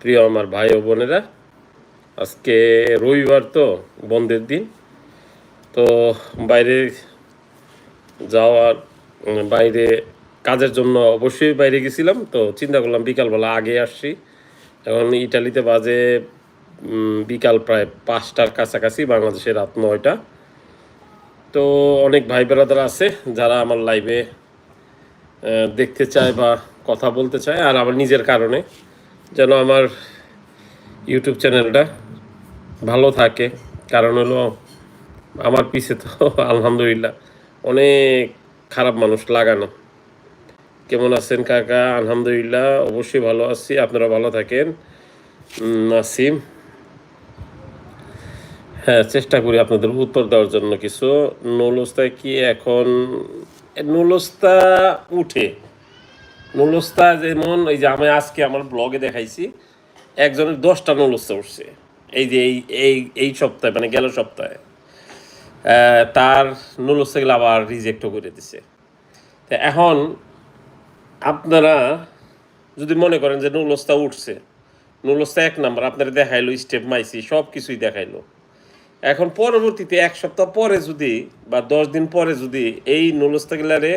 প্রিয় আমার ভাই ও বোনেরা, আজকে রবিবার তো বন্ধের দিন, তো বাইরে যাওয়ার, বাইরে কাজের জন্য অবশ্যই বাইরে গেছিলাম, তো চিন্তা করলাম বিকালবেলা আগে আসছি। এখন ইটালিতে বাজে বিকাল প্রায় পাঁচটার কাছাকাছি বাংলাদেশের রাত নয়টা। তো অনেক ভাই বেড়াদার আছে, যারা আমার লাইভে দেখতে চায় বা কথা বলতে চায়, আর আমার নিজের কারণে। যেন আমার ইউটিউব চ্যানেলটা ভালো থাকে। কারণ হলো, আমার পিছে তো আলহামদুলিল্লাহ অনেক খারাপ মানুষ লাগানো। কেমন আছেন কাকা? আলহামদুলিল্লাহ, অবশ্যই ভালো আছি। আপনারা ভালো থাকেন। নাসিম। হ্যাঁ চেষ্টা করি আপনাদের উত্তর দেওয়ার জন্য কিছু। নৌলস্তায় কি এখন নৌলস্তা উঠে। নৌলস্তা যেমন এই যে আমি আজকে আমার ব্লগে দেখাইছি, একজনের দশটা নৌলস্তা উঠছে। এই যে এই এই এই সপ্তাহে মানে গেল সপ্তাহে তার নৌলস্তাগুলো আবার রিজেক্টও করে দিছে। তো এখন আপনারা যদি মনে করেন যে নৌলস্তা উঠছে, নৌলস্তা এক নাম্বার, আপনারা দেখাইলো, স্টেপ মাইসি সব কিছুই দেখাইলো। এখন পরবর্তীতে এক সপ্তাহ পরে যদি বা দশ দিন পরে যদি এই নৌলস্তাগুলারে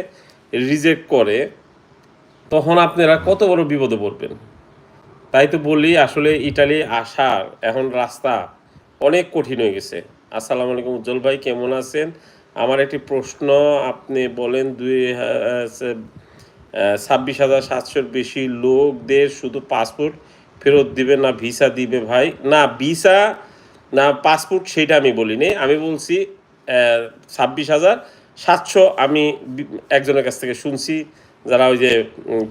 রিজেক্ট করে তখন আপনারা কত বড় বিপদে পড়বেন? তাই তো বলি, আসলে ইটালি আসার এখন রাস্তা অনেক কঠিন হয়ে গেছে। আসসালামু আলাইকুম উজ্জ্বল ভাই, কেমন আছেন? আমার একটি প্রশ্ন, আপনি বলেন দুই ছাব্বিশ হাজার সাতশোর বেশি লোকদের শুধু পাসপোর্ট ফেরত দিবে না ভিসা দিবে ভাই? না, ভিসা না পাসপোর্ট সেটা আমি বলিনি। আমি বলছি ছাব্বিশ হাজার সাতশো আমি একজনের কাছ থেকে শুনছি। যারা ওই যে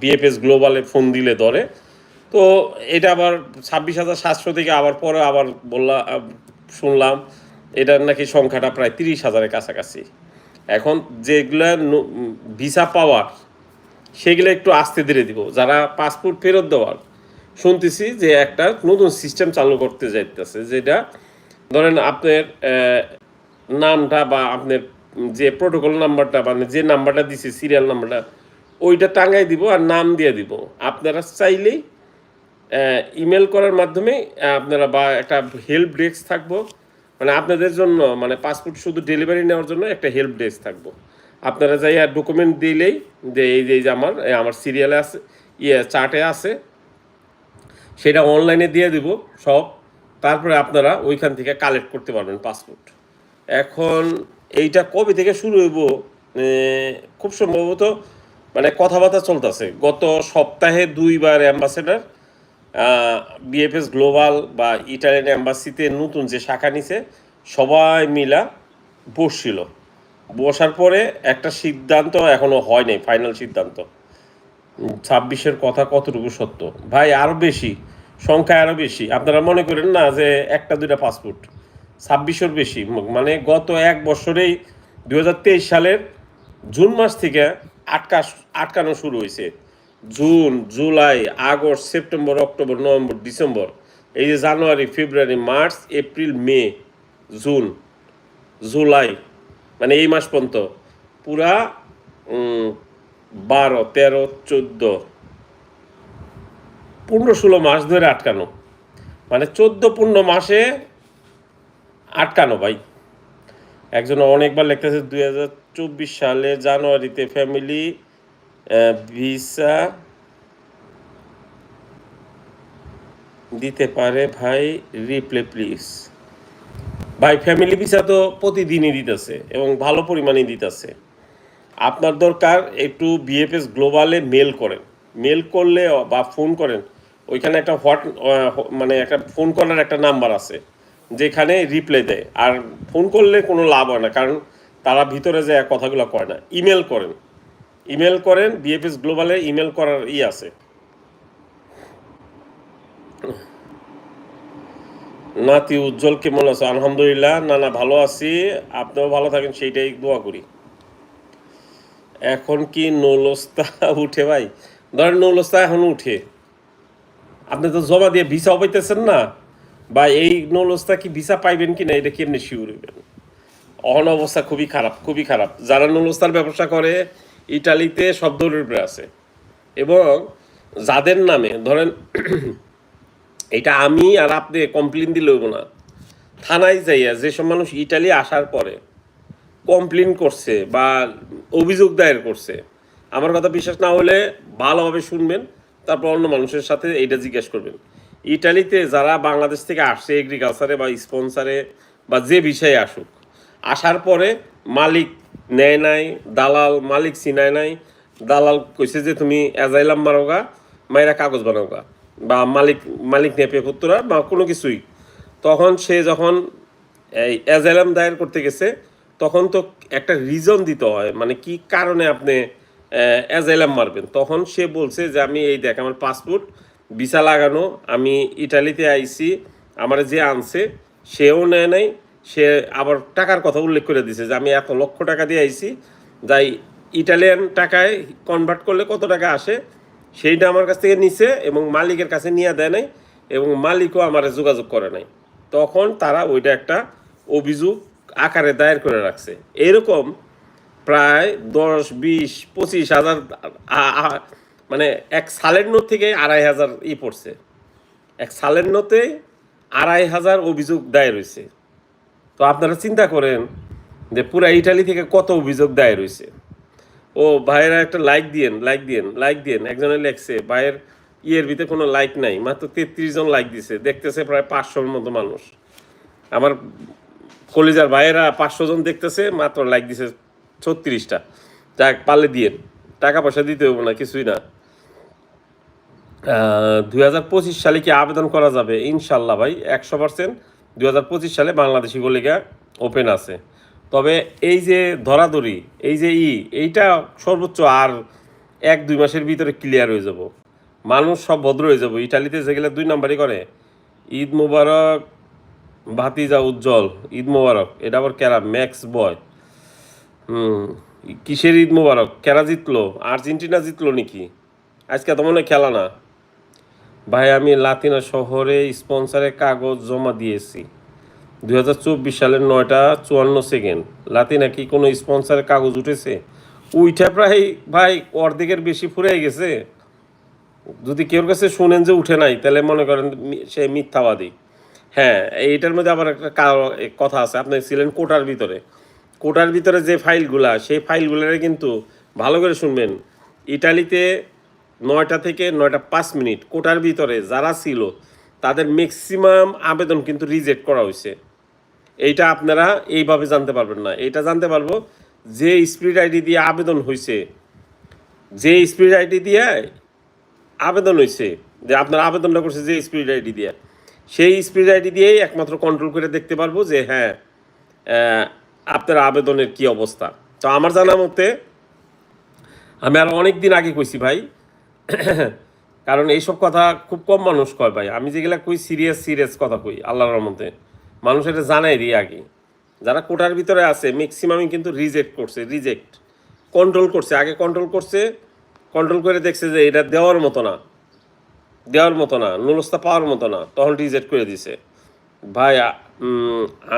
বিএফএস গ্লোবালে ফোন দিলে ধরে। তো এটা আবার ছাব্বিশ হাজার সাতশো থেকে আবার পরে আবার বললাম শুনলাম, এটার নাকি সংখ্যাটা প্রায় তিরিশ হাজারের কাছাকাছি। এখন যেগুলা ভিসা পাওয়ার, সেগুলো একটু আস্তে ধীরে দিব। যারা পাসপোর্ট ফেরত দেওয়ার, শুনতেছি যে একটা নতুন সিস্টেম চালু করতে যাইতেছে, যেটা ধরেন আপনার নামটা বা আপনার যে প্রোটোকল নাম্বারটা মানে যে নাম্বারটা দিছে সিরিয়াল নাম্বারটা ওইটা টাঙ্গাই দিব আর নাম দিয়ে দিব। আপনারা চাইলেই ইমেল করার মাধ্যমে আপনারা বা একটা হেল্প ডেস্ক থাকব। মানে আপনাদের জন্য মানে পাসপোর্ট শুধু ডেলিভারি নেওয়ার জন্য একটা হেল্প ডেস্ক থাকব। আপনারা যাই আর ডকুমেন্ট দিলেই, যে এই যে আমার আমার সিরিয়ালে আছে ইয়ে চার্টে আছে, সেটা অনলাইনে দিয়ে দিব সব। তারপরে আপনারা ওইখান থেকে কালেক্ট করতে পারবেন পাসপোর্ট এখন এইটা কবে থেকে শুরু হইব? খুব সম্ভবত মানে কথাবার্তা চলতেছে। গত সপ্তাহে দুইবার অ্যাম্বাসেডার বিএফএস গ্লোবাল বা ইটালিয়ান অ্যাম্বাসিতে নতুন যে শাখা নিছে, সবাই মিলা বসছিল। বসার পরে একটা সিদ্ধান্ত এখনও হয় নাই ফাইনাল সিদ্ধান্ত। ছাব্বিশের কথা কতটুকু সত্য? ভাই আরও বেশি, সংখ্যা আরও বেশি। আপনারা মনে করেন না যে একটা, দুইটা পাসপোর্ট? ছাব্বিশের বেশি। মানে গত এক বছরেই দু হাজার তেইশ সালের জুন মাস থেকে আটকা আটকানো শুরু হয়েছে। June, July, August, September, October, November, December, এই যে January, February, March, April, May, June, July মানে এই মাস পর্যন্ত পুরা বারো, তেরো, চোদ্দ, পনেরো, ষোলো মাস ধরে আটকানো। মানে চোদ্দ, পনেরো মাসে আটকানো ভাই। একজন অনেকবার লিখতেছে দুই হাজার চব্বিশ সালে জানুয়ারিতে ফ্যামিলি ভিসা দিতে পারে। ভাই রিপ্লে প্লিজ ভাই ফ্যামিলি ভিসা তো প্রতিদিনই দিতেছে এবং ভালো পরিমাণে দিতেছে। আপনার দরকার একটু বিএফএস গ্লোবালে মেল করেন। মেল করলে বা ফোন করেন, ওইখানে একটা হোয়াট মানে একটা ফোন করার একটা নাম্বার আছে, যেখানে রিপ্লাই দেয়। আর ফোন করলে কোনো লাভ হয় না, কারণ তারা ভিতরে যায়, কথাগুলো কয় না। ইমেল করেন। ইমেল করেন, বিএফএস গ্লোবালে ইমেল করার ই আছে। নাতি উজ্জ্বল কেমন আছো? আলহামদুলিল্লাহ। না না, ভালো আছি। আপনিও ভালো থাকেন, সেইটাই দোয়া করি। এখন কি নৌলস্তা উঠে ভাই? ধরেন নৌলস্তা এখন উঠে। আপনি তো জমা দিয়ে ভিসা পাইতেছেন না। বা এই নৌলস্তা কি ভিসা পাইবেন কি না এটা কেমনি শিওর হইবেন? অহন অবস্থা খুবই খারাপ খুবই খারাপ। যারা নৌলস্তার ব্যবসা করে, ইটালিতে সব দৌড়ের উপরে আছে। এবং যাদের নামে, ধরেন, এটা আমি আর আপনি কমপ্লেন দিলে হইব না। থানায় যাইয়া যেসব মানুষ ইটালি আসার পরে কমপ্লেন করছে বা অভিযোগ দায়ের করছে, আমার কথা বিশ্বাস না হলে ভালোভাবে শুনবেন, তারপর অন্য মানুষের সাথে এইটা জিজ্ঞেস করবেন। ইটালিতে যারা বাংলাদেশ থেকে আসছে এগ্রিকালচারে বা স্পন্সারে বা যে বিষয়ে আসুক আসার পরে মালিক নেয় নাই, দালাল, মালিক চিনায় নাই। দালাল কইছে যে তুমি অ্যাজাইলাম মারোগা মায়েরা কাগজ বানাওগা। বা মালিক মালিক নেপে পুত্রা বা কোনো কিছুই। তখন সে যখন এই অ্যাজাইলাম দায়ের করতে গেছে, তখন তো একটা রিজন দিতে হয় মানে কি কারণে আপনি অ্যাজাইলাম মারবেন? তখন সে বলছে যে আমি এই দেখ, আমার পাসপোর্ট ভিসা লাগানো, আমি ইটালিতে আইছি, আমার যে আনছে, সেও নেয় নাই সে আবার টাকার কথা উল্লেখ করে দিছে যে আমি এত লক্ষ টাকা দিয়ে আইছি, যাই ইটালিয়ান টাকায় কনভার্ট করলে কত টাকা আসে, সেইটা আমার কাছ থেকে নিছে এবং মালিকের কাছে নিয়ে দেয় নাই এবং মালিকও আমার যোগাযোগ করে নাই। তখন তারা ওইটা একটা অভিযোগ আকারে দায়ের করে রাখছে। এরকম প্রায় দশ, বিশ, পঁচিশ হাজার মানে এক সালের নোট থেকে আড়াই হাজার ই পড়ছে। এক সালের নোতে আড়াই হাজার অভিযোগ দায়ের হয়েছে তো আপনারা চিন্তা করেন যে পুরা ইটালি থেকে কত অভিযোগ দায়ের হয়েছে ও ভাইয়েরা একটা লাইক দিয়েন লাইক দিয়েন লাইক দিয়েন। একজনে লেখছে, ভাইয়ের ইয়ের ভিতরে কোনো লাইক নাই, মাত্র তেত্রিশ জন লাইক দিছে, দেখতেছে প্রায় পাঁচশোর মতো মানুষ। আমার কলিজার ভাইয়েরা পাঁচশো জন দেখতেছে, মাত্র লাইক দিছে ছত্রিশটা। যাক, পারলে দিয়েন। টাকা পয়সা দিতে হবে না, কিছুই না। দুই হাজার পঁচিশ সালে কি আবেদন করা যাবে? ইনশাল্লাহ ভাই, একশো পার্সেন্ট। দুই হাজার পঁচিশ সালে বাংলাদেশি গলিকা ওপেন আছে। তবে এই যে ধরাধরি, এই যে ই, এইটা সর্বোচ্চ আর এক, দুই মাসের ভিতরে ক্লিয়ার হয়ে যাব। মানুষ সব ভদ্র হয়ে যাব। ইটালিতে যেগুলো দুই নাম্বারই করে। ঈদ মুবারক, ভাতিজা উজ্জ্বল, ঈদ মুবারক, এটা আবার কেরা? ম্যাক্স বয়। হুম, কিসের ঈদ মুবারক? কেরা জিতলো? আর্জেন্টিনা জিতলো নাকি? আজকে তো মনে খেলা না। ভাই, আমি লাতিনা শহরে স্পন্সারে কাগজ জমা দিয়েছি। দু হাজার চব্বিশ সালের নয়টা চুয়ান্ন সেকেন্ড। লাতিনা, কি কোনো স্পন্সারের কাগজ উঠেছে? উইটা প্রায় ভাই অর্ধেকের বেশি ফুরে গেছে। যদি কেউর কাছে শুনেন যে উঠে নাই, তাহলে মনে করেন সে মিথ্যাবাদী। হ্যাঁ এইটার মধ্যে আবার একটা কথা আছে। আপনি ছিলেন কোটার ভিতরে। কোটার ভিতরে যে ফাইলগুলা, সেই ফাইলগুলোরে কিন্তু ভালো করে শুনবেন। ইটালিতে নয়টা থেকে নয়টা পাঁচ মিনিট কোটার ভিতরে যারা ছিল, তাদের ম্যাক্সিমাম আবেদন কিন্তু রিজেক্ট করা হয়েছে। এইটা আপনারা এইভাবে জানতে পারবেন না। এইটা জানতে পারব যে স্পিড আইডি দিয়ে আবেদন হয়েছে, যে স্পিড আইডি দিয়ে আবেদন হয়েছে, যে আপনার আবেদনটা করছে যে স্পিড আইডি দিয়ে। সেই স্পিড আইডি দিয়েই একমাত্র কন্ট্রোল করে দেখতে পারব যে হ্যাঁ আপনার আবেদনের কি অবস্থা। তো আমার জানা মতে, আমি আর অনেক দিন আগে কইছি ভাই কারণ এইসব কথা খুব কম মানুষ কয় ভাই। আমি যেগুলা কই সিরিয়াস সিরিয়াস কথা কই, আল্লাহর রহমতে। মানুষ এটা জানাই দিই আগে। যারা কোটার ভিতরে আছে ম্যাক্সিমামই কিন্তু রিজেক্ট করছে রিজেক্ট কন্ট্রোল করছে। আগে কন্ট্রোল করছে কন্ট্রোল করে দেখছে যে এটা দেওয়ার মতো না। দেওয়ার মতো না নুলস্তা পাওয়ার মতো না, তখন রিজেক্ট করে দিছে। ভাই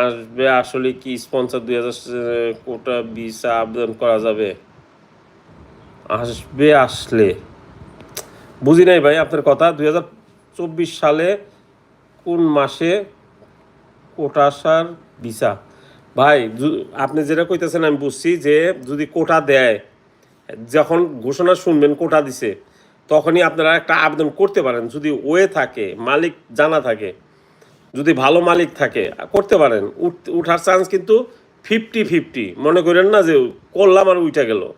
আসবে আসলে কি স্পন্সর দুই হাজার কোটা ভিসা আবেদন করা যাবে? আসবে আসলে। বুঝি নাই ভাই আপনার কথা, দুই চব্বিশ সালে কোন মাসে কোটা আসার ভিসা? ভাই আপনি যেটা কইতেছেন আমি বুঝছি যে যদি কোটা দেয়, যখন ঘোষণা শুনবেন কোটা দিছে, তখনই আপনারা একটা আবেদন করতে পারেন। যদি ওয়ে থাকে, মালিক জানা থাকে, যদি ভালো মালিক থাকে, করতে পারেন। উঠ- উঠার চান্স কিন্তু ফিফটি ফিফটি মনে করেন না যে করলাম আর উঠে গেল।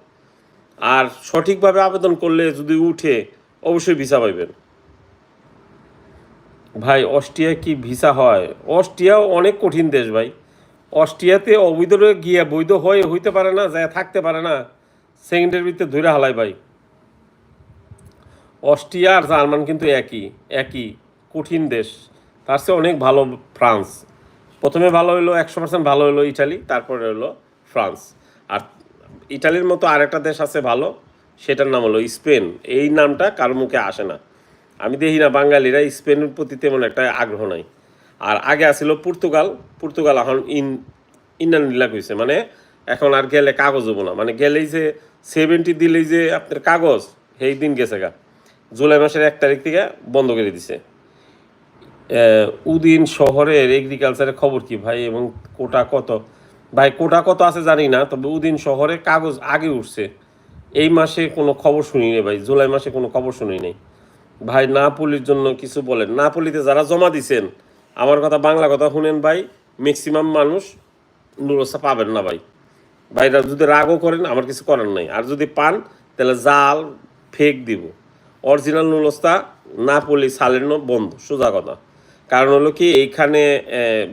আর সঠিকভাবে আবেদন করলে যদি উঠে অবশ্যই ভিসা পাইবেন। ভাই, অস্ট্রিয়া কি ভিসা হয়? অস্ট্রিয়াও অনেক কঠিন দেশ ভাই। অস্ট্রিয়াতে অবৈধ গিয়ে বৈধ হয়ে হইতে পারে না, যায় থাকতে পারে না। সেকেন্ডের ভিতরে ধরে হালাই ভাই। অস্ট্রিয়া আর জার্মান কিন্তু একই একই কঠিন দেশ। তার চেয়ে অনেক ভালো ফ্রান্স। প্রথমে ভালো হলো একশো পার্সেন্ট ভালো হলো ইটালি, তারপরে হলো ফ্রান্স। আর ইটালির মতো আরেকটা দেশ আছে ভালো সেটার নাম হলো স্পেন। এই নামটা কারও মুখে আসে না? আমি দেখি না, বাঙালিরা স্পেনের প্রতি তেমন একটা আগ্রহ নাই। আর আগে আসছিল পর্তুগাল। পর্তুগাল এখন ইন ইন্ডিয়ান লীলা কইছে মানে এখন আর গেলে কাগজ হব না। মানে গেলেই যে সেভেন্টি দিলেই যে আপনার কাগজ, সেই দিন গেছে গা। জুলাই মাসের এক তারিখ থেকে বন্ধ করে দিছে। উদিন শহরের এগ্রিকালচারের খবর কি ভাই? এবং কোটা কত? ভাই, কোটা কত আছে জানি না, তবে উদিন শহরে কাগজ আগে উঠছে। এই মাসে কোনো খবর শুনি নেই ভাই, জুলাই মাসে কোনো খবর শুনি নাই। ভাই, নাপলির জন্য কিছু বলেন। নাপলিতে যারা জমা দিছেন, আমার কথা, বাংলা কথা শুনেন ভাই ম্যাক্সিমাম মানুষ নুরসা পাবেন না ভাই। ভাইরা যদি রাগও করেন, আমার কিছু করার নাই। আর যদি পান, তাহলে জাল ফেক দিব। অরিজিনাল নুলস্তা না পড়লে সালের ন বন্ধ, সোজা কথা। কারণ হলো কি, এইখানে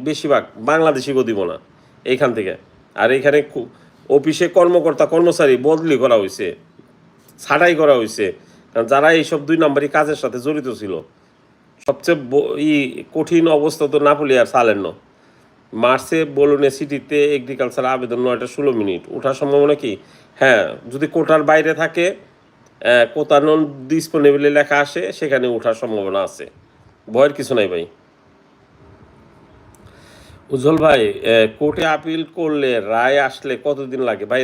বেশিরভাগ বাংলাদেশি গো দিব না এইখান থেকে। আর এইখানে খু- অফিসে কর্মকর্তা, কর্মচারী বদলি করা হয়েছে ছাঁটাই করা হয়েছে কারণ যারা এইসব দুই নম্বরই কাজের সাথে জড়িত ছিল, সবচেয়ে ই কঠিন অবস্থা তো নাপলি আর সালের ন। মার্চে বলুনে সিটিতে এগ্রিকালচার আবেদন নয়টা ষোলো মিনিট। ওঠার সম্ভাবনা কি? হ্যাঁ যদি কোটার বাইরে থাকে কোটা নন ডিসপোনেবলে লেখা আসে, সেখানে ওঠার সম্ভাবনা আছে। ভয়ের কিছু নাই ভাই। উজ্জ্বল ভাই কোর্টে আপিল করলে রায় আসলে কতদিন লাগে? ভাই,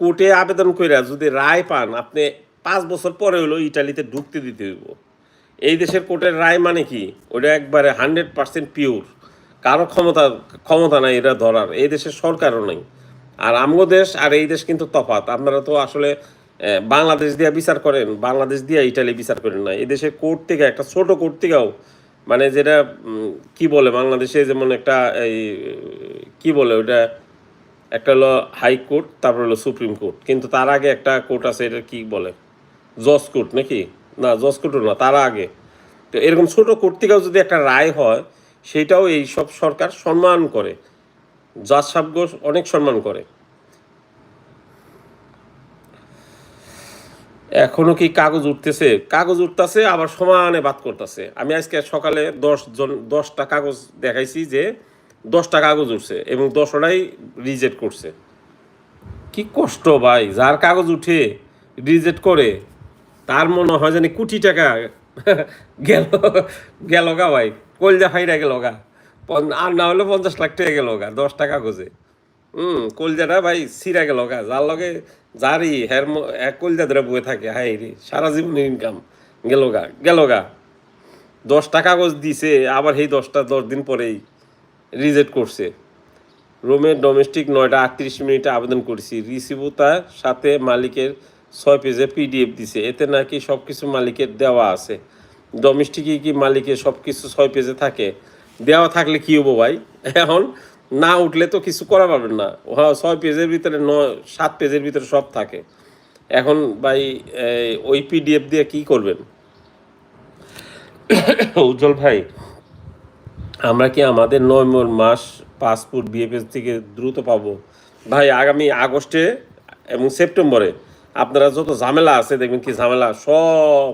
কোর্টে আবেদন কইরা যদি রায় পান, আপনি পাঁচ বছর পরে হলো ইটালিতে ঢুকতে দিতে হইব। এই দেশের কোর্টের রায় মানে কি? ওটা একবারে হান্ড্রেড পার্সেন্ট পিওর কারও ক্ষমতা ক্ষমতা নাই এটা ধরার। এই দেশের সরকারও নাই। আর আমগো দেশ আর এই দেশ কিন্তু তফাত আপনারা তো আসলে বাংলাদেশ দিয়া বিচার করেন, বাংলাদেশ দিয়া ইটালি বিচার করেন না এই দেশের কোর্ট থেকে, একটা ছোট কোর্ট থেকেও মানে যেটা কি বলে বাংলাদেশে যেমন একটা, এই, কি বলে ওটা, একটা হলো হাইকোর্ট তারপর হলো সুপ্রিম কোর্ট। কিন্তু তার আগে একটা কোর্ট আছে, এটা কি বলে? জজ কোর্ট নাকি? না, জজ কোর্টও না, তার আগে। তো এরকম ছোট কোর্ট থেকেও যদি একটা রায় হয়, সেটাও এই সব সরকার সম্মান করে। জাজ সাহেবগো অনেক সম্মান করে। এখনও কি কাগজ উঠতেছে? কাগজ উঠতেছে, আবার সমানে বাদ করতেছে। আমি আজকে সকালে দশ জন, দশটা কাগজ দেখাইছি যে দশটা কাগজ উঠছে এবং দশটাই রিজেক্ট করছে। কি কষ্ট ভাই, যার কাগজ উঠে রিজেক্ট করে, তার মনে হয় জানি কোটি টাকা গেল গেল গা ভাই, কলজা ফাইরা গেল গা। আর না হলে পঞ্চাশ লাখ টাকা গেল গা দশটা কাগজে। হুম কলজাটা ভাই সিরা গেল যার লগে যারই হের এক কলজা ধরে বয়ে থাকে হাই রে, সারা জীবনের ইনকাম গেল গা গেল গা। দশটা কাগজ দিছে, আবার সেই দশটা দশ দিন পরেই রিজেক্ট করছে। রোমের ডোমেস্টিক নয়টা আটত্রিশ মিনিটে আবেদন করেছি। রিসিভও তার সাথে মালিকের ছয় পেজে পিডিএফ দিছে। এতে নাকি সব কিছু মালিকের দেওয়া আছে। ডোমেস্টিকই কি মালিকের সব কিছু ছয় পেজে থাকে? দেওয়া থাকলে কি হব ভাই? এখন না উঠলে তো কিছু করা পারবেন না। হ্যাঁ ছয় পেজের ভিতরে নয়, সাত পেজের ভিতরে সব থাকে। এখন ভাই ওই পিডিএফ দিয়ে কি করবেন? উজ্জ্বল ভাই, আমরা কি আমাদের নভেম্বর মাস পাসপোর্ট বিএফএস থেকে দ্রুত পাবো? ভাই, আগামী আগস্টে এবং সেপ্টেম্বরে আপনারা যত ঝামেলা আছে, দেখবেন কি ঝামেলা সব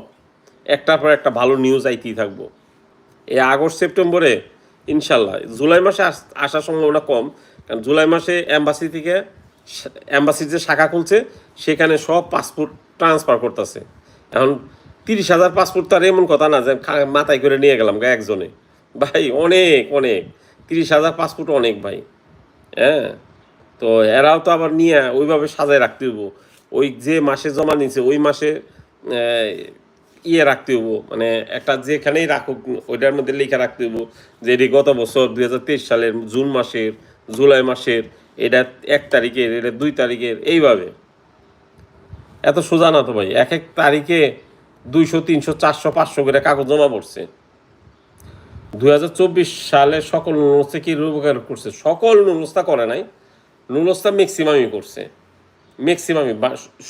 একটার পর একটা ভালো নিউজ আইতেই থাকব। এই আগস্ট, সেপ্টেম্বরে ইনশাল্লাহ। জুলাই মাসে আস- আসার সম্ভাবনা কম, কারণ জুলাই মাসে অ্যাম্বাসি থেকে অ্যাম্বাসির যে শাখা খুলছে, সেখানে সব পাসপোর্ট ট্রান্সফার করতেছে। এখন তিরিশ হাজার পাসপোর্ট তো আর এমন কথা না যে মাথায় করে নিয়ে গেলাম একজনে। ভাই, অনেক অনেক। তিরিশ হাজার পাসপোর্ট অনেক ভাই। হ্যাঁ? তো এরাও তো আবার নিয়ে ওইভাবে সাজায় রাখতে হইব। ওই যে মাসে জমা নিছে, ওই মাসে ইয়ে রাখতে হইব মানে একটা যেখানেই রাখুক, ওইটার মধ্যে লেখা রাখতে হইব যে এটি গত বছর দুই হাজার তেইশ সালের জুন মাসের, জুলাই মাসের, এটা এক তারিখের, এটা দুই তারিখের, এইভাবে। এত সোজা না তো ভাই, এক এক তারিখে দুইশো, তিনশো, চারশো, পাঁচশো করে কাগজ জমা পড়ছে। দুই হাজার চব্বিশ সালে সকল নুরস্তা কি রূপকার করছে? সকল নুরস্তা করে নাই নুরস্তা ম্যাক্সিমামই করছে। ম্যাক্সিমামই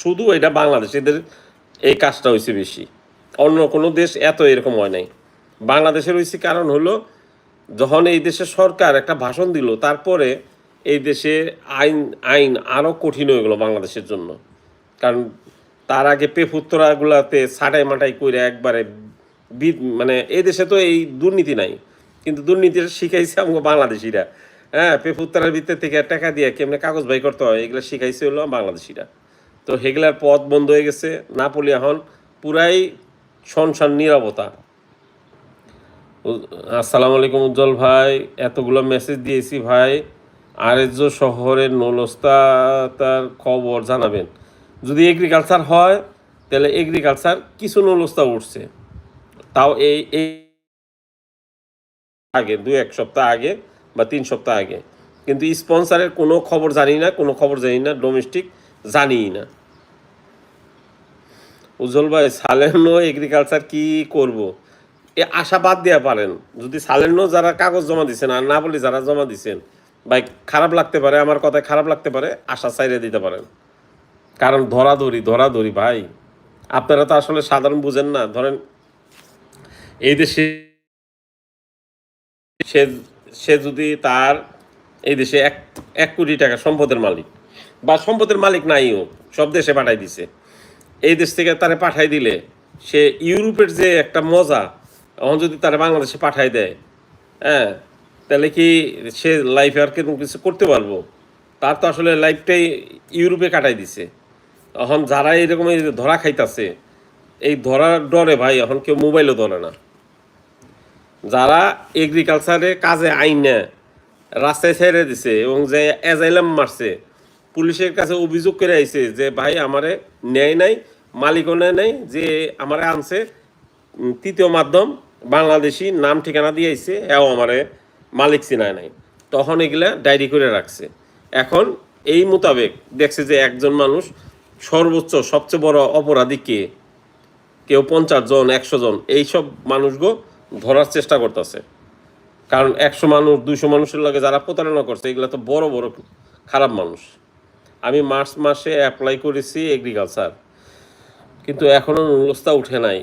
শুধু এটা বাংলাদেশ এদের এই কাজটা হয়েছে বেশি। অন্য কোনো দেশ এত এরকম হয় নাই। বাংলাদেশের হয়েছে কারণ হলো, যখন এই দেশের সরকার একটা ভাষণ দিল, তারপরে এই দেশে আইন আইন আরও কঠিন হয়ে গেলো বাংলাদেশের জন্য। কারণ তার আগে পেফুত্তরাগুলাতে ছাটাই মাটাই করে একবারে মানে এই দেশে তো এই দুর্নীতি নাই। কিন্তু দুর্নীতিটা শিখাইছে আমাকে বাংলাদেশিরা। হ্যাঁ পেফুত্তরার ভিতর থেকে টাকা দিয়ে কেমনে কাগজ বাই করতে হয়, এগুলো শিখাইছে হলো বাংলাদেশিরা। তো সেগুলার পথ বন্ধ হয়ে গেছে। না নাপলি এখন পুরাই সনসান নিরবতা উ- আসসালামু আলাইকুম উজ্জ্বল ভাই, এতগুলো মেসেজ দিয়েছি ভাই। আরেজ্য শহরের নলস্তা তার খবর জানাবেন। যদি এগ্রিকালচার হয়, তাহলে এগ্রিকালচার কিছু নলস্তা উঠছে। তাও এই আগে দু এক সপ্তাহ আগে বা তিন সপ্তাহ আগে। কিন্তু স্পন্সারের কোনো খবর জানি না, কোনো খবর জানি না ডোমেস্টিক জানিই না। উজ্জ্বল ভাই সালেনো এগ্রিকালচার কি করব? এ আশা বাদ দেওয়া পারেন। যদি সালেনো যারা কাগজ জমা দিচ্ছেন আর না বলে যারা জমা দিচ্ছেন ভাই, খারাপ লাগতে পারে, আমার কথায় খারাপ লাগতে পারে, আশা চাইরে দিতে পারেন। কারণ ধরাধরি ধরাধরি ভাই। আপনারা তো আসলে সাধারণ বুঝেন না। ধরেন, এই দেশে সে সে যদি তার, এই দেশে এক এক কোটি টাকা সম্পদের মালিক, বা সম্পদের মালিক নাই হোক সব দেশে পাঠাই দিছে। এই দেশ থেকে তারে পাঠাই দিলে, সে ইউরোপের যে একটা মজা, এখন যদি তারা বাংলাদেশে পাঠাই দেয় হ্যাঁ তাহলে কি সে লাইফে আর কীরকম কিছু করতে পারব? তার তো আসলে লাইফটাই ইউরোপে কাটাই দিছে। এখন যারা এরকম ধরা খাইতাছে, এই ধরার ডরে ভাই, এখন কেউ মোবাইলও ধরে না। যারা এগ্রিকালচারে কাজে আইন রাস্তায় ছেড়ে দিছে এবং যে অ্যাজাইলাম মারছে, পুলিশের কাছে অভিযোগ করে আইছে যে, ভাই, আমারে নেয় নাই মালিকও নেই, যে আমারে আনছে। তৃতীয় মাধ্যম, বাংলাদেশি নাম ঠিকানা দিয়ে আইছে হ্যাঁ আমারে মালিক চিনায় নাই। তখন এগুলা ডায়েরি করে রাখছে। এখন এই মোতাবেক দেখছে যে একজন মানুষ সর্বোচ্চ, সবচেয়ে বড় অপরাধী কে? কেউ পঞ্চাশ জন, একশো জন, এইসব মানুষগো ধরার চেষ্টা করতেছে। কারণ একশো মানুষ, দুইশো মানুষের লগে যারা প্রতারণা করছে, এগুলো তো বড় বড় খারাপ মানুষ। আমি মার্চ মাসে অ্যাপ্লাই করেছি এগ্রিকালচার কিন্তু এখনও নুলস্তা উঠে নাই।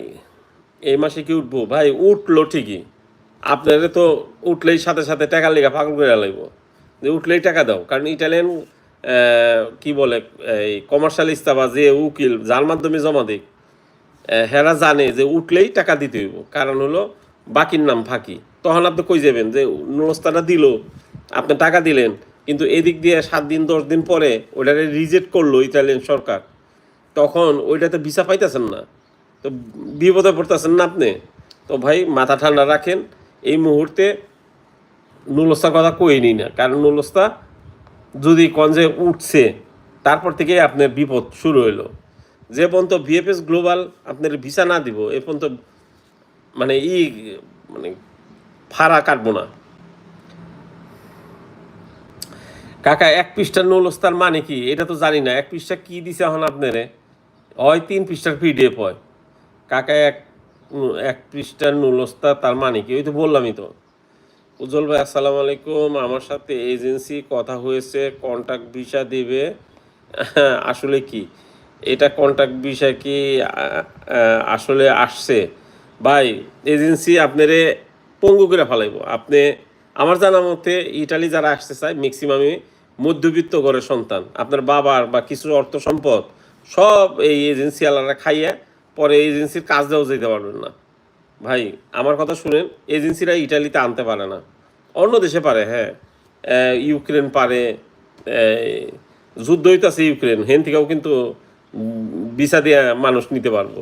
এই মাসে কি উঠবো? ভাই, উঠল ঠিকই। আপনাদের তো উঠলেই সাথে সাথে টাকা লেগা পাগল করে লাগবো যে উঠলেই টাকা দাও। কারণ ইটালিয়ান কি বলে, এই কমার্শিয়ালিস্তা বা যে উকিল, যার মাধ্যমে জমা দিক হেরা জানে যে উঠলেই টাকা দিতে হইব। কারণ হলো, বাকির নাম ফাঁকি। তখন আপনি কই যাবেন? যে নুরস্তাটা দিল, আপনি টাকা দিলেন, কিন্তু এদিক দিয়ে সাত দিন, দশ দিন পরে ওটাকে রিজেক্ট করল ইটালিয়ান সরকার। তখন ওইটাতে ভিসা পাইতেছেন না। তো বিপদে পড়তেছেন না আপনি? তো ভাই, মাথা ঠান্ডা রাখেন। এই মুহূর্তে নুলস্তার কথা কই নি না। কারণ নুলস্তা যদি কঞ্জে উঠছে, তারপর থেকে আপনার বিপদ শুরু হইল। যে পর্যন্ত ভিএফএস গ্লোবাল আপনার ভিসা না দিব, এ পর্যন্ত মানে ই মানে ফাড়া কাটবো না। কাকা, এক পৃষ্ঠার নৌলস্তার মানে কি? এটা তো জানি না। এক পৃষ্ঠা কি দিছে এখন আপনারে? হয় তিন পৃষ্ঠার পিডিএফ হয়। কাকা এক এক পৃষ্ঠার নুলস্তা, তার মানে কি? ওই তো বললামই তো। উজ্জ্বল ভাই, আসসালামু আলাইকুম। আমার সাথে এজেন্সি কথা হয়েছে কন্ট্যাক্ট ভিসা দিবে। আসলে কি? এটা কন্ট্যাক্ট ভিসা কি আসলে আসছে। ভাই, এজেন্সি আপনারে পঙ্গু করে ফেলাইব। আপনি, আমার জানা মতে ইটালি যারা আসতে চায় ম্যাক্সিমামই মধ্যবিত্ত ঘরের সন্তান। আপনার বাবার বা কিছু অর্থ সম্পদ সব এই এজেন্সি আলাদা খাইয়া পরে এজেন্সির কাজ দেওয়া যেতে পারবেন না। ভাই আমার কথা শুনেন এজেন্সিরা ইটালিতে আনতে পারে না। অন্য দেশে পারে হ্যাঁ। ইউক্রেন পারে আহ, যুদ্ধ হইতাছে ইউক্রেন হেন থেকেও কিন্তু ভিসা দিয়ে মানুষ নিতে পারব।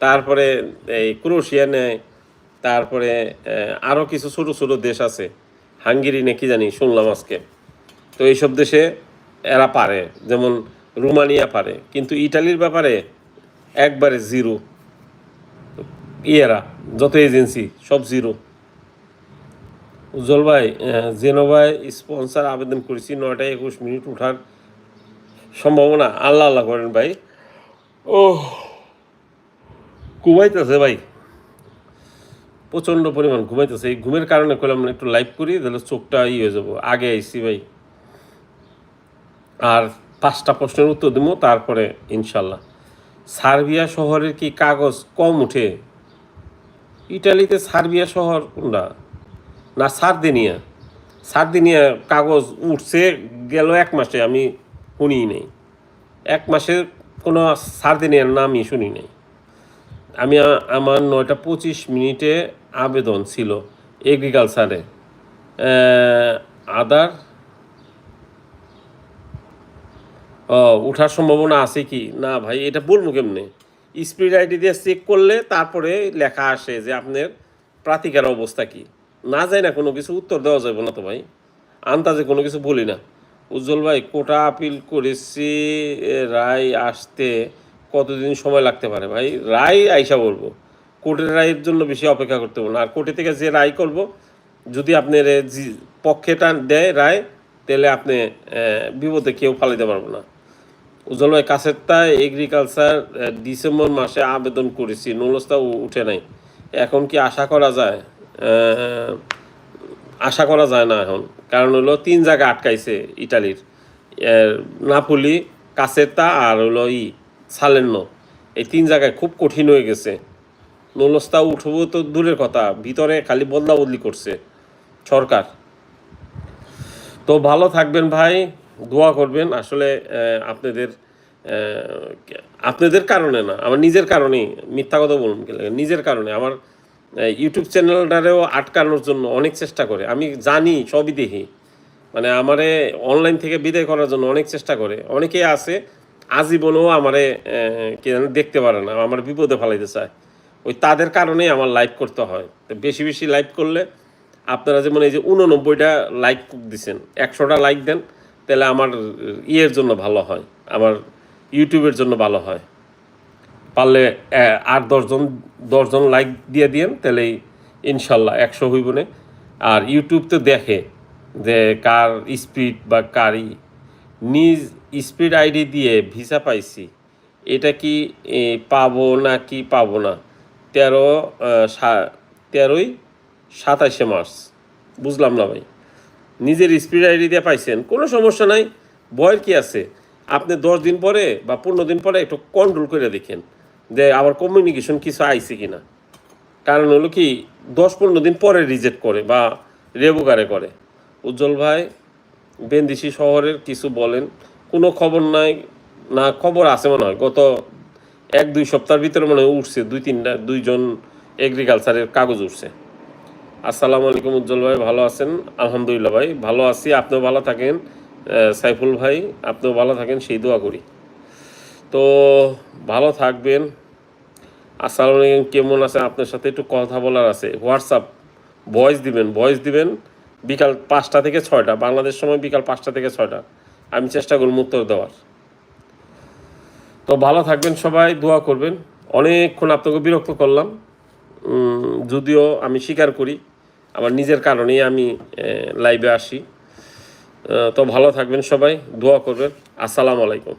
তারপরে এই ক্রোশিয়া নেয় তারপরে আরও কিছু ছোটো ছোটো দেশ আছে। হাঙ্গেরি নাকি জানি শুনলাম আজকে। তো এইসব দেশে এরা পারে যেমন রোমানিয়া পারে কিন্তু ইটালির ব্যাপারে একবারে জিরো ইয়েরা যত এজেন্সি সব জিরো উজ্জ্বল ভাই আহ, জেনো ভাই স্পন্সার আবেদন করেছি নয়টা একুশ মিনিট ওঠার সম্ভাবনা। আল্লাহ আল্লাহ করেন ভাই। ও ঘুমাইতেছে ভাই। প্রচণ্ড পরিমাণ ঘুমাইতেছে। এই ঘুমের কারণে করলাম একটু লাইভ করি তাহলে চোখটা ই হয়ে যাব। আগে আইসি ভাই। আর পাঁচটা প্রশ্নের উত্তর দেবো, তারপরে ইনশাল্লাহ। সার্বিয়া শহরের কি কাগজ কম উঠে? ইটালিতে সার্বিয়া শহর কোনটা? না, সার্দিনিয়া। সার্দিনিয়া কাগজ উঠছে, গেল এক মাসে, আমি শুনি নেই। এক মাসের কোনো সার্দিনিয়ার নামই শুনি নেই। আমি আমার নয়টা পঁচিশ মিনিটে আবেদন ছিল এগ্রিকালচারে। আদার ও, উঠার সম্ভাবনা আছে কি? না ভাই, এটা বলব কেমনে? স্পিড আইডি দিয়ে চেক করলে তারপরে লেখা আসে যে আপনার প্রাতিকার অবস্থা কি। না যায় না, কোনো কিছু উত্তর দেওয়া যাবে না তো ভাই। আন্দাজে কোনো কিছু বলি না। উজ্জ্বল ভাই, কোটা আপিল করেছি রায় আসতে কতদিন সময় লাগতে পারে ভাই? রায় আইসা বলব। কোর্টের রায়ের জন্য বেশি অপেক্ষা করতে হবে না। আর কোর্টে থেকে যে রায় করব, যদি আপনার পক্ষে টান দেয় রায়, তাহলে আপনি বিপদে কেউ ফালাইতে পারব না। ভাই কাছেরটা এগ্রিকালচার ডিসেম্বর মাসে আবেদন করেছি, নলস্তা উঠে নাই। এখন কি আশা করা যায়? আশা করা যায় না এখন। কারণ হলো তিন জায়গা আটকাইছে ইটালির। নাপুলি কাসেতা আর হলো ই, সালেন্ন। এই তিন জায়গায় খুব কঠিন হয়ে গেছে। নলস্তা উঠবো তো দূরের কথা, ভিতরে খালি বদলা বদলি করছে সরকার। তো ভালো থাকবেন ভাই। দোয়া করবেন, আসলে আপনাদের আপনাদের কারণে না, আমার নিজের কারণেই, মিথ্যা কথা বলুন নিজের কারণে, আমার ইউটিউব চ্যানেলটারেও আটকানোর জন্য অনেক চেষ্টা করে, আমি জানি, সবই দেখি মানে আমারে অনলাইন থেকে বিদায় করার জন্য অনেক চেষ্টা করে, অনেকেই আছে, আজীবনেও আমারে কে জানি দেখতে পারে না, আমার বিপদে ফেলাইতে চায়, ওই তাদের কারণেই আমার লাইভ করতে হয়, তো বেশি বেশি লাইভ করলে, আপনারা যেমন এই যে উননব্বইটা লাইক দিছেন, একশোটা লাইক দেন তাহলে আমার ইয়ের জন্য ভালো হয়, আমার ইউটিউবের জন্য ভালো হয়। পারলে আট দশজন দশজন লাইক দিয়ে দিয়েন তাহলেই ইনশাল্লাহ একশো হইব না। আর ইউটিউব তো দেখে যে কার স্পিড বা কারি নিজ স্পিড আইডি দিয়ে ভিসা পাইছি, এটা কি পাবো না কি পাবো না? তেরো সা- তেরোই সাতাশে মার্চ, বুঝলাম না ভাই। নিজের স্পিড আইডি দিয়ে পাইছেন, কোনো সমস্যা নাই। ভয়ের কি আছে? আপনি দশ দিন পরে বা পনেরো দিন পরে একটু কন্ট্রোল করে দেখেন যে আবার কমিউনিকেশন কিছু আইছে কিনা। কারণ হলো কি, দশ পনেরো দিন পরে রিজেক্ট করে বা রেবুকারে করে। উজ্জ্বল ভাই বেন্দিসি শহরের কিছু বলেন। কোনো খবর নাই, না খবর আছে মনে হয়। গত এক দুই সপ্তাহের ভিতরে মনে হয় উঠছে, দুই তিনটা, দুইজন এগ্রিকালচারের কাগজ উঠছে। আসসালামু আলাইকুম, উজ্জ্বল ভাই, ভালো আছেন? আলহামদুলিল্লাহ ভাই, ভালো আছি, আপনিও ভালো থাকেন? সাইফুল ভাই, আপনিও ভালো থাকেন, সেই দোয়া করি। তো ভালো থাকবেন। আসসালামু আলাইকুম, কেমন আছেন? আপনার সাথে একটু কথা বলার আছে। হোয়াটসঅ্যাপ ভয়েস দিবেন ভয়েস দিবেন বিকাল পাঁচটা থেকে ছয়টা, বাংলাদেশ সময় বিকাল পাঁচটা থেকে ছয়টা। আমি চেষ্টা করব উত্তর দেওয়ার। তো ভালো থাকবেন সবাই, দোয়া করবেন। অনেকক্ষণ আপনাকে বিরক্ত করলাম। যদিও আমি স্বীকার করি আমার নিজের কারণেই আমি লাইভে আসি। তো ভালো থাকবেন সবাই, দোয়া করবেন। আসসালামু আলাইকুম।